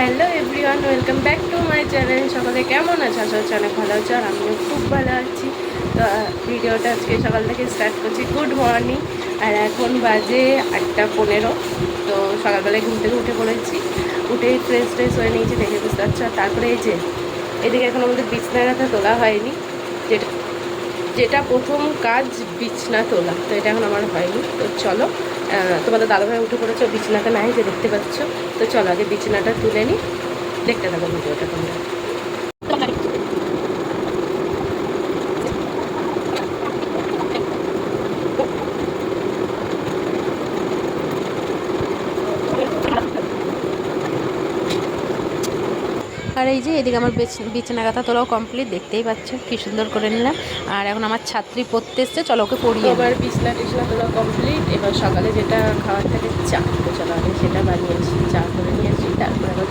Hello everyone, welcome back to my channel. সকালে কেমন আছে? আশা হচ্ছে অনেক ভালো আছে আর আমিও খুব ভালো আছি। তো, ভিডিওটা আজকে সকাল থেকে স্টার্ট করছি গুড মর্নিং আর এখন বাজে আটটা পনেরো। তো সকালবেলায় ঘুম থেকে উঠে পড়েছি। উঠে ফ্রেশ ফ্রেশ হয়ে নিয়েছি, দেখে বুঝতে পারছ। আর তারপরে এই যে, এদিকে এখন আমাদের বিছনা গাথা তোলা হয়নি। যেটা যেটা প্রথম কাজ বিছনা তোলা। তো এটা এখন আমার হয়নি। তো চলো তোমাদের দাদাভাই উঠে পড়েছো বিছনাটা নাই, যে দেখতে পাচ্ছ। তো চলো আগে বিছনাটা তুলে নিই দেখতে থাকো ভিডিওটা তোমরা। এই যে এদিকে আমার বিছ- বিছানা কাঁথা তোলাও কমপ্লিট দেখতেই পাচ্ছ কি সুন্দর করে নিলাম। আর এখন আমার ছাত্রী পড়তে এসছে চলো ওকে পড়িয়ে আমার বিছনা টিছনা তোলা কমপ্লিট এবার সকালে যেটা খাওয়ার থাকে চা। তো চলো আগে সেটা বানিয়েছি চা করে নিয়েছি তারপরে আবার।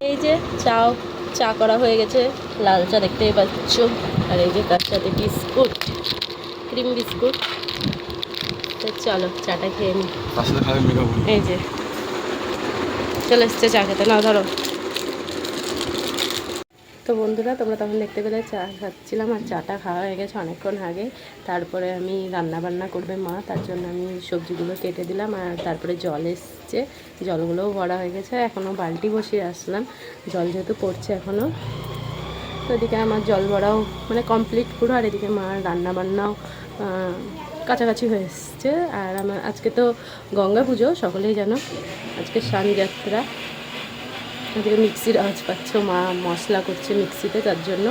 এই যে চাও চা করা হয়ে গেছে লাল চা দেখতেই পাচ্ছ। আর এই যে তার সাথে বিস্কুট ক্রিম বিস্কুট। তো চলো চাটা খেয়ে নিই এই যে। চলে এসছে চা খেতে না ধরো। তো বন্ধুরা, তোমরা তখন দেখতে পেলে চা খাচ্ছিলাম আর চাটা খাওয়া হয়ে গেছে অনেকক্ষণ আগে। তারপরে আমি রান্না বান্না করবে মা, তার জন্য আমি সবজিগুলো কেটে দিলাম আর তারপরে জল এসছে। জলগুলোও ভরা হয়ে গেছে এখনও বালতি বসিয়ে আসলাম। জল যেহেতু পড়ছে এখনও। তো এদিকে আমার জল ভরাও মানে কমপ্লিট পুরো, আর এদিকে মা রান্না বান্নাও কাছাকাছি হয়ে এসছে। আর আমার আজকে তো গঙ্গা পুজো, সকলেই জানো। আজকে যাত্রা এদিকে মিক্সির আওয়াজ পাচ্ছ মা মশলা করছে মিক্সিতে, তার জন্য।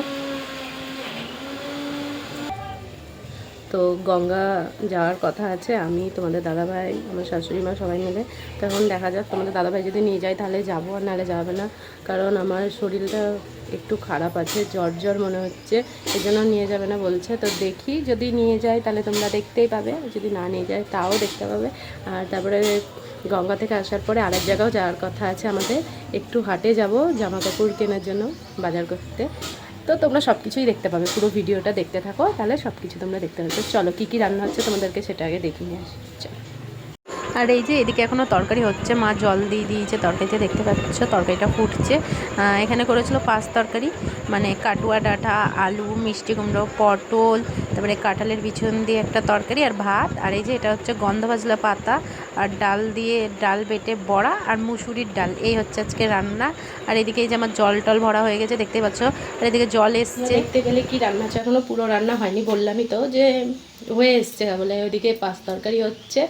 তো গঙ্গা যাওয়ার কথা আছে, আমি তোমাদের দাদাভাই, আমার শাশুড়ি মা সবাই মিলে। তখন দেখা যাক, তোমাদের দাদাভাই যদি নিয়ে যায়, তাহলে যাব আর নাহলে যাবে না। কারণ আমার শরীরটা একটু খারাপ আছে, জ্বর জ্বর মনে হচ্ছে এই জন্য নিয়ে যাবে না বলছে। তো দেখি যদি নিয়ে যায়, তাহলে তোমরা দেখতেই পাবে, যদি না নিয়ে যায়, তাও দেখতে পাবে। আর তারপরে গঙ্গা থেকে আসার পরে আরেক জায়গাও যাওয়ার কথা আছে আমাদের। একটু হাটে যাব জামা কাপড় কেনার জন্য বাজার করতে। তো তোমরা সব কিছুই দেখতে পাবে, পুরো ভিডিওটা দেখতে থাকো, তাহলে সব কিছু তোমরা দেখতে পাবে। চলো, কী কী রান্না হচ্ছে তোমাদেরকে সেটা আগে দেখিয়ে আসি। চলো। আর এই যে এদিকে এখনও তরকারি হচ্ছে মা জল দিয়ে দিয়েছে তরকারিতে দেখতে পাচ্ছ তরকারিটা ফুটছে। এখানে করেছিল পাঁচ তরকারি মানে কাটুয়া ডাঁটা আলু মিষ্টি কুমড়ো পটল তারপরে কাঁঠালের বিছন দিয়ে একটা তরকারি আর ভাত। আর এই যে এটা হচ্ছে গন্ধ ভাজলা পাতা আর ডাল দিয়ে ডাল বেটে বড়া আর মুসুরির ডাল এই হচ্ছে আজকে রান্না। আর এদিকে এই যে আমার জল টল ভরা হয়ে গেছে দেখতে পাচ্ছ। আর এদিকে জল এসছে। দেখতে গেলে কি রান্না হচ্ছে এখনও পুরো রান্না হয়নি বললামই তো যে হয়ে এসছে বলে ওইদিকে পাঁচ তরকারি হচ্ছে,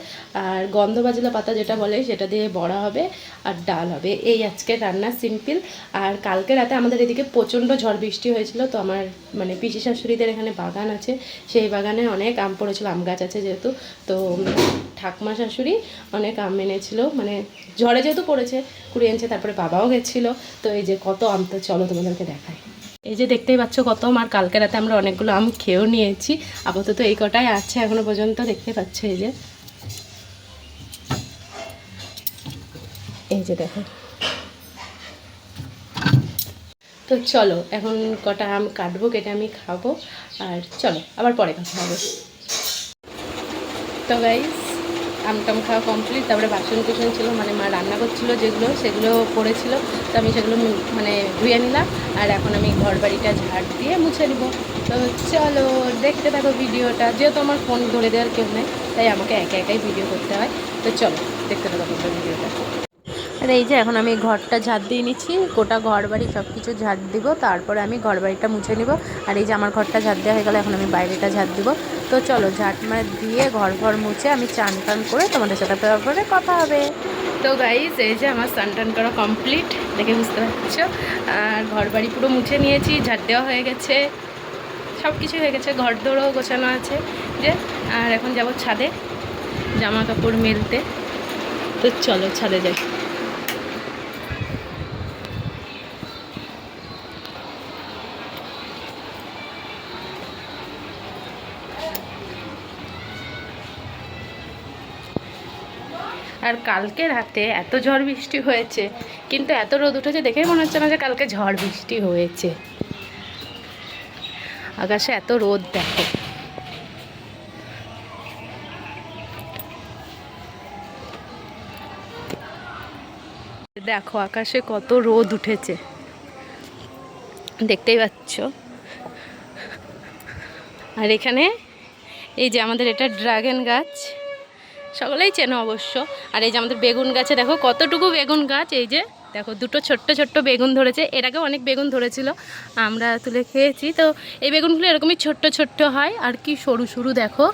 আর গন্ধ বাজলা পাতা যেটা বলে সেটা দিয়ে বড়া হবে আর ডাল হবে। এই আজকে রান্না সিম্পল, আর কালকে রাতে আমাদের এদিকে প্রচণ্ড ঝড় বৃষ্টি হয়েছিল, তো আমার মানে পিসি শাশুড়িদের এখানে বাগান আছে, সেই বাগানে অনেক আম পড়েছিল, আম গাছ আছে যেহেতু, তো ঠাকমা শাশুড়ি অনেক আম এনেছিল মানে ঝড়ে যেহেতু পড়েছে কুড়িয়ে এনেছে, তারপরে বাবাও গেছিল, তো এই যে কত আম, তো চলো তোমাদেরকে দেখাই। এই যে দেখতেই পাচ্ছ কত আর কালকে রাতে আমরা অনেকগুলো আম খেয়েও নিয়েছি। আপাতত এই কটাই আছে এখনও পর্যন্ত, দেখতে পাচ্ছ এই যে। এই যে দেখো। তো চলো, এখন কটা আম কাটবো, কেটে আমি খাব। আর চলো, আবার পরে কথা হবে। তো গাইস আম টাম খাওয়া কমপ্লিট তারপরে বাসন কুসন ছিল মানে মা রান্না করছিল যেগুলো, সেগুলো পড়েছিল তো আমি সেগুলো মানে ধুয়ে নিলাম, আর এখন আমি ঘর বাড়িটা ঝাড় দিয়ে মুছে নিব। তো চলো, দেখতে থাকো ভিডিওটা, যেহেতু আমার ফোন ধরে দেওয়ার কেউ নেই, তাই আমাকে একা একাই ভিডিও করতে হয়। তো চলো, দেখতে থাকো ভিডিওটা। আর এই যে এখন আমি ঘরটা ঝাড় দিয়ে নিচ্ছি, গোটা ঘর বাড়ি সব কিছু ঝাড় দিব, তারপরে আমি ঘর বাড়িটা মুছে নিব। আর এই যে আমার ঘরটা ঝাড় দেওয়া হয়ে গেলো, এখন আমি বাইরেটা ঝাড় দিব। তো চলো ঝাড় মার দিয়ে ঘর ঘর মুছে আমি চান টান করে তোমাদের সাথে তারপরে কথা হবে। তো গাইজ এই যে আমার স্নান টান করা কমপ্লিট দেখে বুঝতে পারছ? আর ঘর বাড়ি পুরো মুছে নিয়েছি ঝাড় দেওয়া হয়ে গেছে। সব কিছু হয়ে গেছে ঘর দৌড়ও গোছানো আছে, যে, আর এখন যাব ছাদে জামা কাপড় মেলতে। তো চলো ছাদে যাই। আর কালকে রাতে এত ঝড় বৃষ্টি হয়েছে, কিন্তু এত রোদ উঠেছে দেখেই মনে হচ্ছে না যে কালকে ঝড় বৃষ্টি হয়েছে। আকাশে এত রোদ দেখো। দেখো আকাশে কত রোদ উঠেছে। দেখতেই পাচ্ছ। আর এখানে এই যে আমাদের এটা ড্রাগন গাছ। সকলেই চেনো অবশ্য। আর এই যে আমাদের বেগুন গাছে, দেখো কতটুকু বেগুন গাছ, এই যে দেখো দুটো ছোট্ট ছোট্ট বেগুন ধরেছে। এর আগেও অনেক বেগুন ধরেছিল, আমরা তুলে খেয়েছি। তো এই বেগুনগুলো এরকমই ছোট্ট ছোট্ট হয়, আর কি সরু সরু দেখো।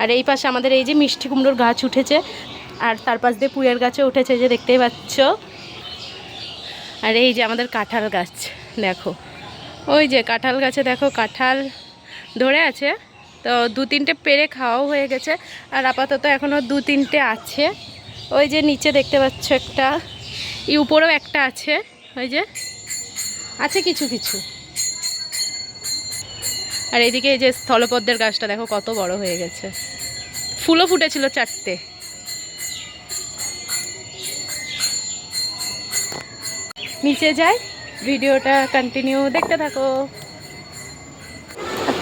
আর এই পাশে আমাদের এই যে মিষ্টি কুমড়োর গাছ উঠেছে, আর তার পাশ দিয়ে পুয়ের গাছে উঠেছে যে দেখতেই পাচ্ছ। আর এই যে আমাদের কাঁঠাল গাছ, দেখো। ওই যে কাঁঠাল গাছে, দেখো কাঁঠাল ধরে আছে। তো দু তিনটে পেরে খাওয়াও হয়ে গেছে। আর আপাতত এখনও দু তিনটে আছে। ওই যে নিচে দেখতে পাচ্ছ একটা। এই উপরেও একটা আছে। ওই যে আছে কিছু কিছু। আর এইদিকে এই যে স্থলপদ্মের গাছটা দেখো কত বড় হয়ে গেছে। ফুলও ফুটেছিল চারটে। নিচে যাই, ভিডিওটা কন্টিনিউ দেখতে থাকো।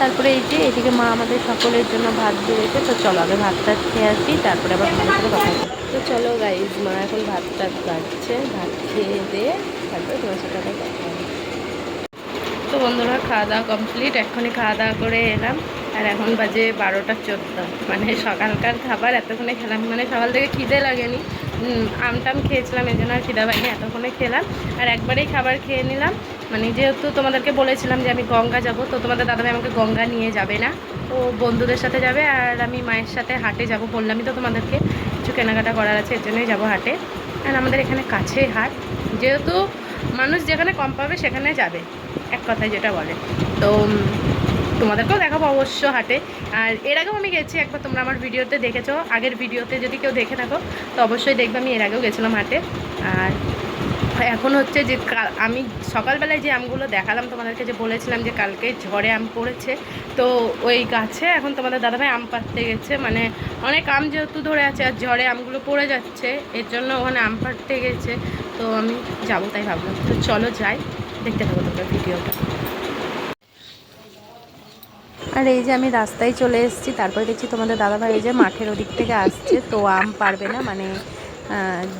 তারপরে এই যে এদিকে মা আমাদের সকলের জন্য ভাত দিয়েছে তো চলো আগে ভাতটা খেয়ে আসি, তারপরে আবার তোমাদের সাথে কথা। তো চলো গাইজ মা এখন ভাতটা কাটছে, ভাত খেয়ে দিয়ে তারপরে তোমার সাথে আবার কথা তো বন্ধুরা, খাওয়া দাওয়া কমপ্লিট এক্ষুনি খাওয়া দাওয়া করে এলাম, আর এখন বাজে বারোটা চোদ্দ। মানে সকালকার খাবার, এতক্ষণে খেলাম মানে সকাল থেকে খিদে লাগেনি। আমটাম খেয়েছিলাম এই জন্য আর খিদা পাইনি, এতক্ষণে খেলাম, আর একবারেই খাবার খেয়ে নিলাম। মানে যেহেতু তোমাদেরকে বলেছিলাম যে আমি গঙ্গা যাব, তো তোমাদের দাদাভাই আমাকে গঙ্গা নিয়ে যাবে না। ও বন্ধুদের সাথে যাবে আর আমি মায়ের সাথে হাটে যাব বললামই তো তোমাদেরকে। কিছু কেনাকাটা করার আছে, এর জন্যই যাব হাটে। আর আমাদের এখানে কাছে হাট। যেহেতু মানুষ যেখানে কম পাবে সেখানে যাবে, এক কথায় যেটা বলে। তো তোমাদেরকেও দেখাবো অবশ্য হাটে। আর এর আগেও আমি গেছি একবার, তোমরা আমার ভিডিওতে দেখেছ। আগের ভিডিওতে যদি কেউ দেখে থাকো, তো অবশ্যই দেখবে, আমি এর আগেও গেছিলাম হাটে। আর এখন হচ্ছে যে আমি সকালবেলায় যে আমগুলো দেখালাম তোমাদেরকে, যে বলেছিলাম যে কালকে ঝড়ে আম পড়েছে, তো ওই গাছে এখন তোমাদের দাদাভাই আম পাড়তে গেছে। মানে অনেক আম যেহেতু ধরে আছে, আর ঝড়ে আমগুলো পড়ে যাচ্ছে, এর জন্য ওখানে আম পাড়তে গেছে। তো আমি যাব তাই ভাবলাম। তো চলো যাই, দেখতে থাকো তোমরা ভিডিওটা। আর এই যে আমি রাস্তায় চলে এসেছি, তারপরে দেখছি তোমাদের দাদাভাই এই যে মাঠের ওদিক থেকে আসছে, তো আম পারবে না মানে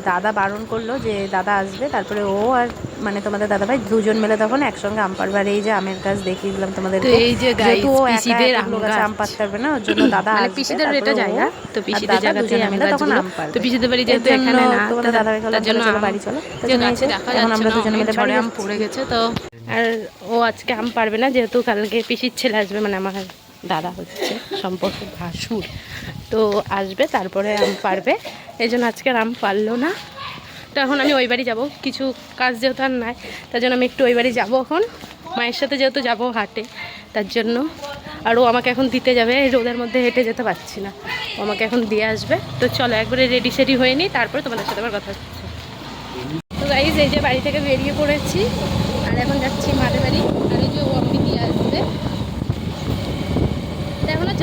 দাদা বারণ করল যে দাদা আসবে তারপরে ও আর মানে তোমাদের দাদা ভাই দুজন মিলে তখন একসঙ্গে আম পারবে আর এই যে আমের গাছ দেখিয়ে দিলাম তোমাদের তো এই যে যেহেতু ও পিসিদের আম গাছ। আম পারতে পারবে না ওর জন্য দাদা মানে আসবে, পিসিদের এটা জায়গা তো পিসিদের দাদা আম মিলে তখন আম পারবে। তো পিসিদের বাড়ি যেহেতু এখানে না তোমাদের তো দাদাভাই বলল, চলো, চলো, বাড়ি চলো। তার যে জন্য এই গাছে যে, যাচ্ছে আমরা না, মিলে বাড়ি আম পড়ে গেছে তো আর ও আজকে আম পারবে না যেহেতু কালকে পিসির ছেলে আসবে মানে আমার দাদা হচ্ছে, সম্পর্ক ভাসুর। তো আসবে, তারপরে আম পারবে। এই জন্য আজকে আম পারল না। তো এখন আমি ওই বাড়ি যাব। কিছু কাজ যেহেতু আর নাই, তার জন্য আমি একটু ওই বাড়ি যাব এখন। মায়ের সাথে যেহেতু যাব হাটে, তার জন্য। আর ও আমাকে এখন দিতে যাবে রোদের মধ্যে হেঁটে যেতে পারছি না। ও আমাকে এখন দিয়ে আসবে। তো চলো একবারে রেডি সেডি হয়ে নিই, তারপরে তোমাদের সাথে আবার কথা হচ্ছে। তো গাইজ এই যে বাড়ি থেকে বেরিয়ে পড়েছি। আর এখন যাচ্ছি মাদের বাড়ি। আর এই যে ও আমাকে দিয়ে আসবে।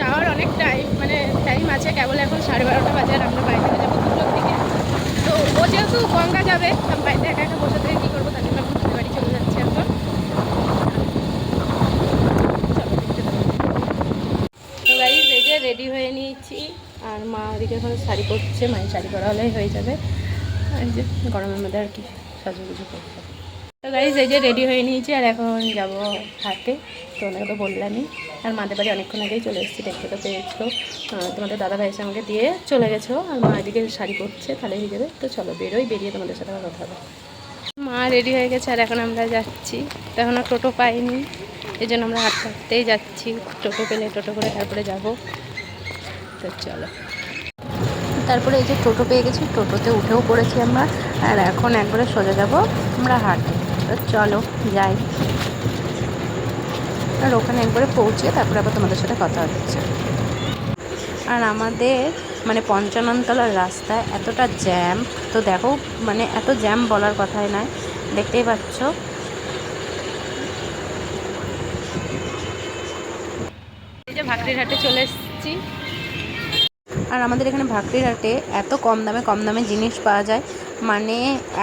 যাওয়ার অনেক টাইম মানে টাইম আছে, কেবল এখন সাড়ে বারোটা বাজে আর আমরা বাড়ি থেকে যাব দুটোর দিকে। তো ও যেহেতু গঙ্গা যাবে আমি বাড়িতে একা একা বসে থেকে কী করব? তার বাড়ি চলে যাচ্ছি এখন। তো গাইজ এই রেডি হয়ে নিয়েছি। আর মা ওদিকে এখন শাড়ি পরছে মায়ের শাড়ি পরা হলেই হয়ে যাবে। যে গরমের মধ্যে আর কি সাজুগুজু করতে তো গাইজ এই যে রেডি হয়ে নিয়েছি আর এখন যাব হাতে তো ওনাকে তো বললামই। আর মাদের বাড়ি অনেকক্ষণ আগেই চলে এসেছি, দেখতে তো পেয়েছ। তোমাদের দাদা ভাই এসে আমাকে দিয়ে চলে গেছো, আর মা এদিকে শাড়ি পরছে তাহলে হয়ে যাবে তো চলো বেরোই, বেরিয়ে তোমাদের সাথে আমার কথা হবে। মা রেডি হয়ে গেছে, আর এখন আমরা যাচ্ছি। তো আর টোটো পাইনি এই জন্য আমরা হাঁটতে হাঁটতেই যাচ্ছি। টোটো পেলে টোটো করে তারপরে যাব। তো চলো। তারপরে এই যে টোটো পেয়ে গেছি, টোটোতে উঠেও পড়েছি আমরা। আর এখন একবারে সোজা যাব আমরা হাটে তো চলো, যাই। আর ওখানে একবারে পৌঁছে তারপরে আবার তোমাদের সাথে কথা হচ্ছে। আর আমাদের মানে পঞ্চাননতলার রাস্তায় এতটা জ্যাম তো দেখো মানে এত জ্যাম বলার কথাই নয় দেখতেই পাচ্ছ। যে ভাকরিরহাটে চলে এসেছি। আর আমাদের এখানে ভাকরির হাটে এত কম দামে কম দামে জিনিস পাওয়া যায় মানে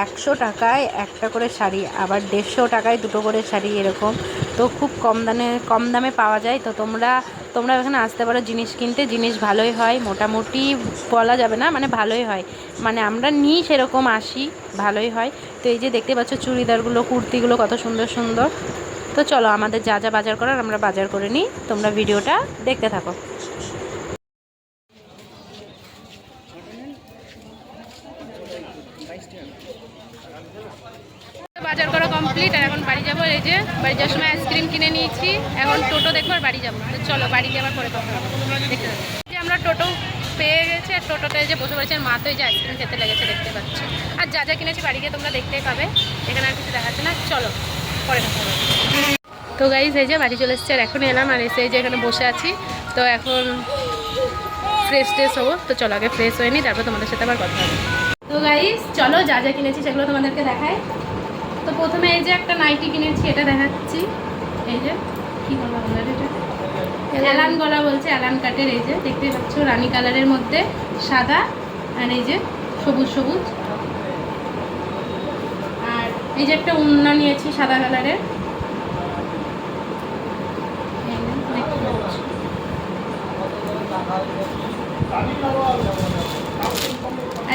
একশো টাকায় একটা করে শাড়ি, আবার দেড়শো টাকায় দুটো করে শাড়ি এরকম। তো খুব কম দামে কম দামে পাওয়া যায়। তো তোমরা তোমরা এখানে আসতে পারো, জিনিস কিনতে। জিনিস ভালোই হয়, মোটামুটি বলা যাবে না মানে ভালোই হয়। মানে আমরা নিই সেরকম আসি, ভালোই হয়। তো এই যে দেখতে পাচ্ছ চুড়িদারগুলো, কুর্তিগুলো কত সুন্দর সুন্দর। তো চলো আমাদের যা যা বাজার করার আমরা বাজার করে নিই। তোমরা ভিডিওটা দেখতে থাকো বাজার করা কমপ্লিট আর এখন বাড়ি যাব, এই যে বাড়ি যাওয়ার সময় আইসক্রিম কিনে নিয়েছি। এখন টোটো দেখব আর বাড়ি যাব। চলো, বাড়ি যাবার পরে দেখতে যে আমরা টোটো পেয়ে গেছি, আর টোটোতে যে বসে পড়েছে মা তো এই যে আইসক্রিম খেতে লেগেছে দেখতে পাচ্ছি। আর যা যা কিনেছি বাড়ি গিয়ে তোমরা দেখতেই পাবে। এখানে আর কিছু দেখাচ্ছে না। চলো, পরে কথা তো গাইজ এই যে বাড়ি চলে এসেছি, আর এখন এলাম, আর এসে যে এখানে বসে আছি। তো এখন ফ্রেশ ট্রেশ হব। তো চলো, আগে ফ্রেশ হয়ে নিই, তারপর তোমাদের সাথে আবার কথা হবে। তো গাইজ চলো, যা যা কিনেছি সেগুলো তোমাদেরকে দেখায় তো প্রথমে এই যে একটা নাইটি কিনেছি, এটা দেখাচ্ছি। এই যে, কি গলা বলার এটা? অ্যালান গলা বলছে অ্যালান কাটের এই যে দেখতে পাচ্ছ, রানী কালারের মধ্যে সাদা, আর এই যে সবুজ সবুজ। আর এই যে একটা উন্না নিয়েছি সাদা কালারের দেখতে পাচ্ছ।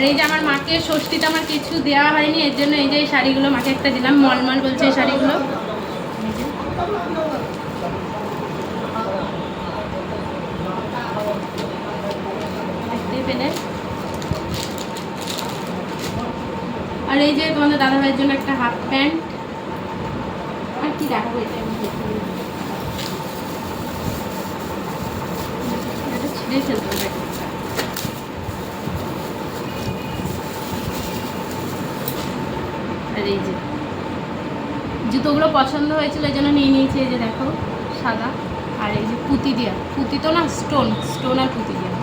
এই যে আমার মাকে, ষষ্ঠীতে আমার কিছু দেওয়া হয়নি, এর জন্য এই যে এই শাড়িগুলো মাকে একটা দিলাম, মলমল বলছে এই শাড়িগুলো। আর এই যে তোমাদের দাদা ভাইয়ের জন্য একটা হাফ প্যান্ট। আর কি দেখাবো। এটা? ছিঁড়ে ফেলতে হবে প্যাকেটটা। আর এই যে। জুতোগুলো পছন্দ হয়েছিল, এই জন্য নিয়ে নিয়েছি, এই যে দেখো, সাদা। আর এই যে পুঁতি দেওয়া পুঁতি তো না, স্টোন স্টোন আর পুঁতি দেওয়া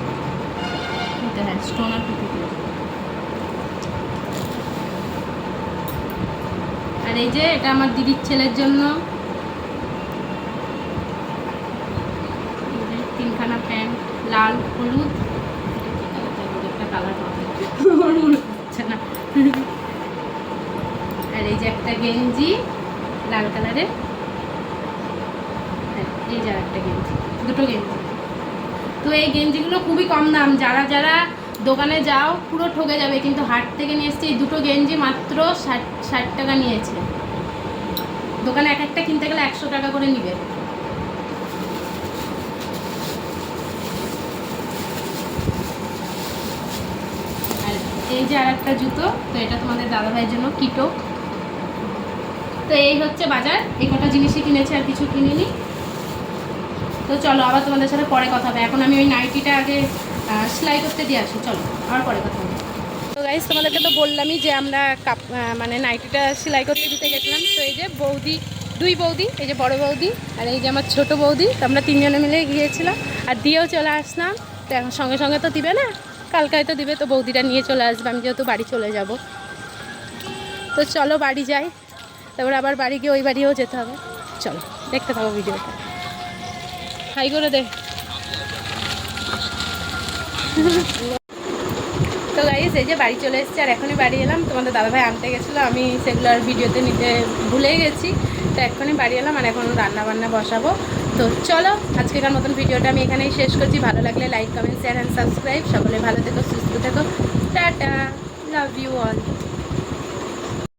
এটা হ্যাঁ স্টোন আর পুঁতি দেওয়া আর এই যে, এটা আমার দিদির ছেলের জন্য। তিনখানা প্যান্ট, লাল, হলুদ। একটা কালার পাবে না। এই যে একটা গেঞ্জি, লাল কালারের। আর এই যে একটা গেঞ্জি, দুটো গেঞ্জি। তো এই গেঞ্জিগুলো খুবই কম দাম। যারা যারা দোকানে যাও, পুরো ঠকে যাবে। কিন্তু হাট থেকে নিয়ে এসছে, এই দুটো গেঞ্জি মাত্র ষাট ষাট টাকা নিয়েছে। দোকানে এক একটা কিনতে গেলে একশো টাকা করে নিবে। এই যে আর একটা জুতো, তো এটা তোমাদের দাদাভাইয়ের জন্য কিটো তো এই হচ্ছে বাজার। এই কটা জিনিসই কিনেছি আর কিছু কিনিনি। তো চলো, আবার তোমাদের সাথে পরে কথা হবে। এখন আমি ওই নাইটিটা আগে সেলাই করতে দিয়ে আসি। চলো, আবার পরে কথা হবে। তো গাইজ তোমাদেরকে তো বললামই যে আমরা কাপ মানে নাইটিটা সেলাই করতে দিতে গেছিলাম। তো এই যে বৌদি, দুই বৌদি, এই যে বড় বৌদি আর এই যে আমার ছোট বৌদি, তো আমরা তিনজনে মিলে গিয়েছিলাম। আর দিয়েও চলে আসলাম। তো এখন সঙ্গে সঙ্গে তো দিবে না? কালকে হয়তো দিবে। তো বৌদিটা নিয়ে চলে আসবে। আমি যেহেতু বাড়ি চলে যাব। তো চলো, বাড়ি যাই। তারপরে আবার বাড়ি গিয়ে ওই বাড়িও যেতে হবে। চলো, দেখতে থাকো ভিডিওটা হাই করে দে। তো গাইস এই যে বাড়ি চলে এসেছি, আর এখনই বাড়ি এলাম। তোমাদের দাদাভাই আনতে গেছিল, আমি সেগুলো আর ভিডিওতে নিতে ভুলেই গেছি। তো এখনই বাড়ি এলাম, আর এখন রান্না বান্না বসাবো। তো চলো, আজকেকার মতন ভিডিওটা আমি এখানেই শেষ করছি। ভালো লাগলে like comment share and subscribe সকলে ভালো থেকো, সুস্থ থেকো। Tata love you all